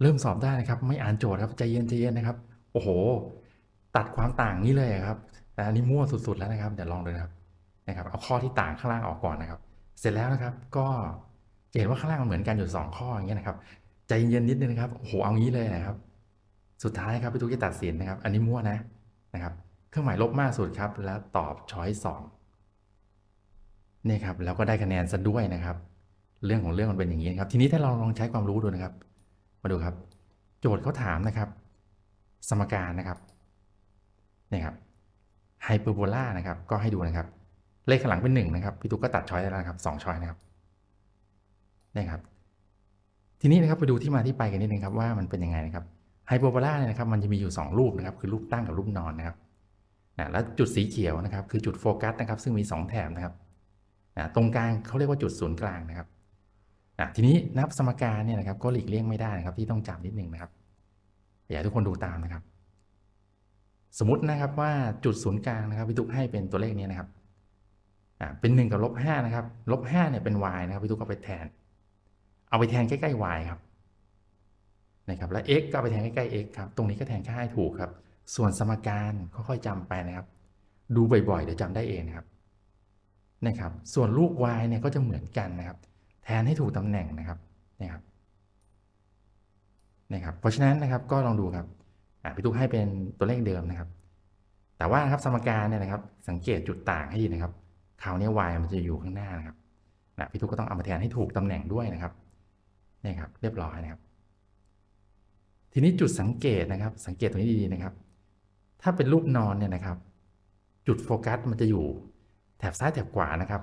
เริ่มสอบได้นะครับ ไม่อ่านโจทย์ครับใจเย็นใจเย็นนะครับ โอ้โห ตัดความต่างนี้เลยครับแต่อันนี้มั่วสุดๆแล้วนะครับเดี๋ยวลองดูนะครับนะครับเอาข้อที่ต่างข้างล่างออกก่อนนะครับ เสร็จแล้วนะครับก็เห็นว่าข้างล่างมันเหมือนกันอยู่สองข้ออย่างเงี้ยนะครับใจเย็นนิดนึงนะครับโอ้โหเอางี้เลยนะครับ สุดท้ายครับพี่ตุ๊กจะตัดสินนะครับ อันนี้มั่วนะนะครับ เครื่องหมายลบมากสุดครับ แล้วตอบช้อยสองนี่ครับแล้วก็ได้คะแนนซะด้วยนะครับ เรื่องของเรื่องมันเป็นอย่างนี้นครับ ทีนี้ถ้าเราลองใช้ความรู้ดูนะครับ มาดูครับ โจทย์เขาถามนะครับ สมการนะครับนี่ครับไฮเปอร์โบลานะครับ ก็ให้ดูนะครับ เลขข้างหลังเป็นหนึ่งนะครับพี่ตุ๊กก็ตัดช้อยได้แล้วนะครับสองช้อยนะครับนี่ครับ ทีนี้นะครับไปดูที่มาที่ไปกันนิดนึงครับว่ามันเป็นยังไงนะครับไฮเปอร์โบลาเนี่ยนะครับมันจะมีอยู่ 2 รูปนะครับ คือรูปตั้งกับรูปนอนนะครับนะแล้วจุดสีเขียวนะครับ คือจุดโฟกัสนะครับ ซึ่งมี 2 แถบนะครับนะตรงกลางเขาเรียกว่าจุดศูนย์กลางนะครับ นะทีนี้นับสมการเนี่ยนะครับก็หลีกเลี่ยงไม่ได้นะครับ ที่ต้องจำนิดนึงนะครับอยากให้ทุกคนดูตามนะครับ สมมตินะครับว่าจุดศูนย์กลางนะครับพี่ตุ๊กให้เป็นตัวเลขนี้นะครับอ่าเป็น1กับลบ5นะครับลบ5เนี่ยเป็น y นะครับพี่ตุ๊กเอาไปแทน เอาไปแทนใกล้ๆ y ครับนะครับแล้ว x ก็ไปแทนใกล้ๆ x ครับ ตรงนี้ก็แทนค่าให้ถูกครับ ส่วนสมการค่อยๆจำไปนะครับ ดูบ่อยๆเดี๋ยวจำได้เองนะครับนะครับ ส่วนลูก y เนี่ยก็จะเหมือนกันนะครับ แทนให้ถูกตำแหน่งนะครับนะครับนะครับ เพราะฉะนั้นนะครับก็ลองดูครับพี่ตุ๊กให้เป็นตัวเลขเดิมนะครับ แต่ว่าครับสมการเนี่ยนะครับ สังเกตจุดต่างให้ดีนะครับคราวนี้ y มันจะอยู่ข้างหน้านะครับนะพี่ตุ๊กก็ต้องเอามาแทนให้ถูกตำแหน่งด้วยนะครับนี่ครับ เรียบร้อยนะครับ ทีนี้จุดสังเกตนะครับ สังเกตตรงนี้ดีๆนะครับ ถ้าเป็นรูปนอนเนี่ยนะครับ จุดโฟกัสมันจะอยู่แถบซ้ายแถบขวานะครับ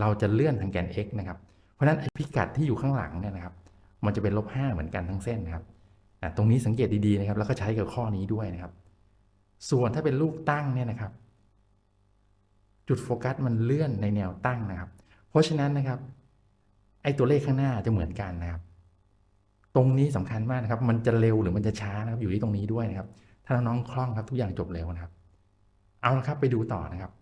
เราจะเลื่อนทางแกน x นะครับ เพราะฉะนั้นไอ้พิกัดที่อยู่ข้างหลังเนี่ยนะครับ มันจะเป็นลบห้าเหมือนกันทั้งเส้นนะครับตรงนี้สังเกตดีๆนะครับ แล้วก็ใช้กับข้อนี้ด้วยนะครับ ส่วนถ้าเป็นรูปตั้งเนี่ยนะครับ จุดโฟกัสมันเลื่อนในแนวตั้งนะครับ เพราะฉะนั้นนะครับไอ้ตัวเลขข้างหน้าจะเหมือนกันนะครับ ตรงนี้สำคัญมากนะครับ มันจะเร็วหรือมันจะช้านะครับ อยู่ที่ตรงนี้ด้วยนะครับ ถ้าน้องๆคล่องครับทุกอย่างจบเร็วนะครับ เอาละครับไปดูต่อนะครับ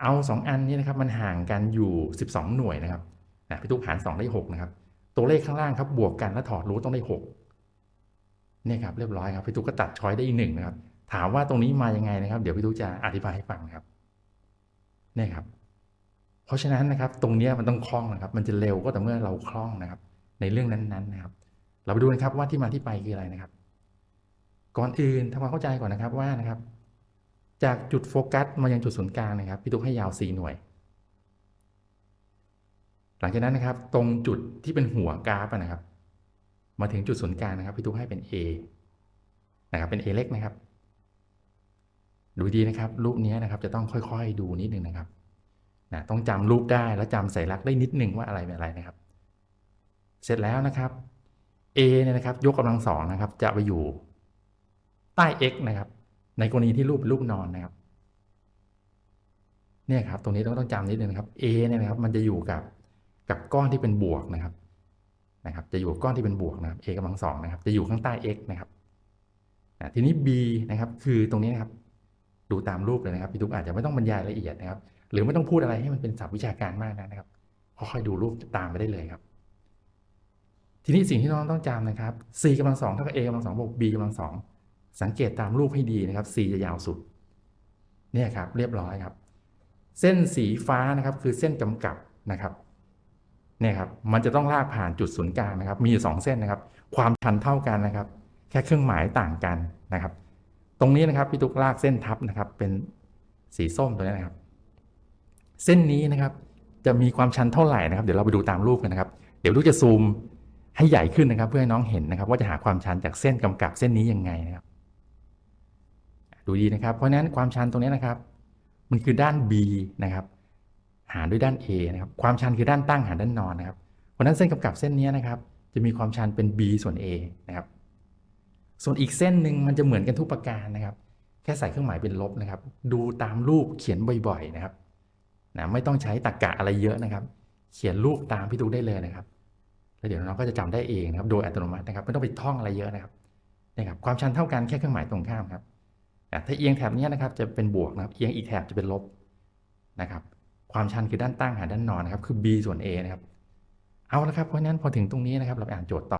เอาสองอันนี้นะครับมันห่างกันอยู่ 12 หน่วยนะครับนะพี่ตุ๊กหาร 2 ได้ 6 นะครับ ตัวเลขข้างล่างครับบวกกันแล้วถอดรูทต้องได้ 6 เนี่ยครับเรียบร้อยครับพี่ตุ๊กก็ตัดช้อยได้อีกหนึ่งนะครับ ถามว่าตรงนี้มายังไงนะครับ เดี๋ยวพี่ตุ๊กจะอธิบายให้ฟังครับเนี่ยครับ เพราะฉะนั้นนะครับตรงนี้มันต้องคล่องนะครับ มันจะเร็วก็แต่เมื่อเราคล่องนะครับ ในเรื่องนั้นๆนะครับ เราไปดูนะครับว่าที่มาที่ไปคืออะไรนะครับ ก่อนอื่นทำความเข้าใจก่อนนะครับว่านะครับ จากจุดโฟกัสมายังจุดศูนย์กลางนะครับพี่ตุ๊กให้ยาว 4 หน่วย หลังจากนั้นนะครับ ตรงจุดที่เป็นหัวกราฟนะครับ มาถึงจุดศูนย์กลางนะครับพี่ตุ๊กให้เป็น A นะครับเป็น A เล็กนะครับ ดูดีนะครับ รูปนี้นะครับจะต้องค่อยๆ ดูนิดนึงนะครับนะต้องจำรูปได้แล้วจำสัญลักษณ์ได้นิดนึงว่าอะไรเป็นอะไรนะครับ เสร็จแล้วนะครับ A เนี่ยนะครับ ยกกำลังสองนะครับ จะไปอยู่ใต้ x นะครับ ในกรณีที่รูปเป็นรูปนอนนะครับ เนี่ยครับ ตรงนี้ต้องต้องจำนิดนึงนะครับ A เนี่ยนะครับ มันจะอยู่กับกับก้อนที่เป็นบวกนะครับ นะครับ จะอยู่ก้อนที่เป็นบวกนะครับ A กำลังสองนะครับ จะอยู่ข้างใต้ x นะครับนะทีนี้ B นะครับ คือตรงนี้นะครับ ดูตามรูปเลยนะครับพี่ทุกอาจจะไม่ต้องบรรยายละเอียดนะครับ หรือไม่ต้องพูดอะไรให้มันเป็นศัพท์วิชาการมากนะครับค่อยๆดูรูปตามไปได้เลยครับ ทีนี้สิ่งที่น้องต้องจำนะครับ c กำลังสองเท่ากับ a กำลังสองบวก b กำลังสอง สังเกตตามรูปให้ดีนะครับ c จะยาวสุด เนี่ยครับ เรียบร้อยครับ เส้นสีฟ้านะครับ คือเส้นกำกับนะครับ เนี่ยครับ มันจะต้องลากผ่านจุดศูนย์กลางนะครับ มีอยู่สองเส้นนะครับ ความชันเท่ากันนะครับ แค่เครื่องหมายต่างกันนะครับ ตรงนี้นะครับพี่ตุ๊กลากเส้นทับนะครับ เป็นสีส้มตัวนี้นะครับ เส้นนี้นะครับ จะมีความชันเท่าไหร่นะครับ เดี๋ยวเราไปดูตามรูปกันนะครับ เดี๋ยวลูกจะซูมให้ใหญ่ขึ้นนะครับ เพื่อให้น้องเห็นนะครับ ว่าจะหาความชันจากเส้นกำกับเส้นนี้ยังไงนะครับ ดูดีนะครับ เพราะฉะนั้นความชันตรงนี้นะครับ มันคือด้าน b นะครับ หารด้วยด้าน a นะครับ ความชันคือด้านตั้งหารด้านนอนนะครับ เพราะนั้นเส้นกำกับเส้นนี้นะครับ จะมีความชันเป็น b ส่วน a นะครับ ส่วนอีกเส้นหนึ่งมันจะเหมือนกันทุกประการนะครับ แค่ใส่เครื่องหมายเป็นลบนะครับ ดูตามรูปเขียนบ่อยๆนะครับนะไม่ต้องใช้ตรรกะอะไรเยอะนะครับ เขียนรูปตามพี่ดูได้เลยนะครับ แล้วเดี๋ยวน้องก็จะจำได้เองนะครับ โดยอัตโนมัตินะครับ ไม่ต้องไปท่องอะไรเยอะนะครับนะครับ ความชันเท่ากันแค่เครื่องหมายตรงข้ามครับ ถ้าเอียงแถบนี้นะครับจะเป็นบวกนะครับ เอียงอีกแถบจะเป็นลบนะครับ ความชันคือด้านตั้งหารด้านนอนนะครับ คือ b ส่วน a นะครับ เอาละครับ เพราะฉะนั้นพอถึงตรงนี้นะครับ เราไปอ่านโจทย์ต่อ